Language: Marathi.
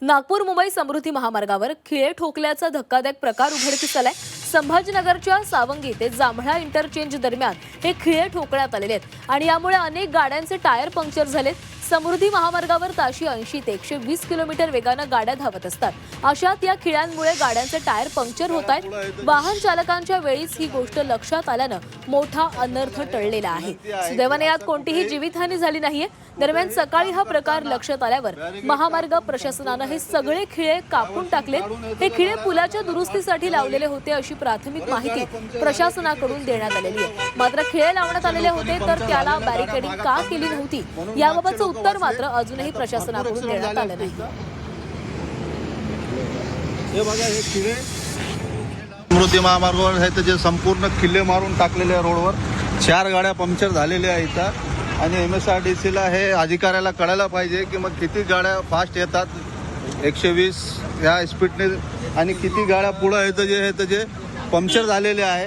नागपूर मुंबई समृद्धी महामार्गावर खिळे ठोकल्याचा धक्कादायक प्रकार उघडकीस आलाय. संभाजीनगरच्या सावंगी ते जांभळा इंटरचेंज दरम्यान हे खिळे ठोकण्यात आलेले आहेत. आणि यामुळे अनेक गाड्यांचे टायर पंक्चर झालेत. समृद्धी महामार्गावर ताशी ऐंशी ते एकशे वीस किलोमीटर वेगानं गाड्या धावत असतात. अशात या खिळ्यांमुळे गाड्यांचे टायर पंक्चर होत आहेत. वाहन चालकांच्या वेळीच ही गोष्ट लक्षात आल्यानं मोठा अनर्थ टळलेला आहे. सुदैवाने यात कोणतीही जीवितहानी झाली नाहीये. दरम्यान सकाळी हा प्रकार लक्षात आल्यावर महामार्ग प्रशासनानं हे सगळे खिळे कापून टाकलेत. हे खिळे पुलाच्या दुरुस्तीसाठी लावलेले होते अशी प्राथमिक माहिती प्रशासनाकडून देण्यात आलेली आहे. मात्र खिळे लावण्यात आलेले होते तर त्याला बॅरिकेडिंग का केली नव्हती? याबाबतचं उत्तर मात्र अजूनही प्रशासनाकडून देण्यात आलं नाही. हे हे समृद्धी महामार्गावर आहे तर जे संपूर्ण किल्ले मारून टाकलेले आहे रोडवर. चार गाड्या पंक्चर झालेल्या आहेत इथं. आणि एम एस आर डी सीला हे अधिकाऱ्याला कळायला पाहिजे की मग किती गाड्या फास्ट येतात. एकशे वीस ह्या स्पीडने आणि किती गाड्या पुढं येतं जे आहे तर जे पंक्चर झालेले आहे.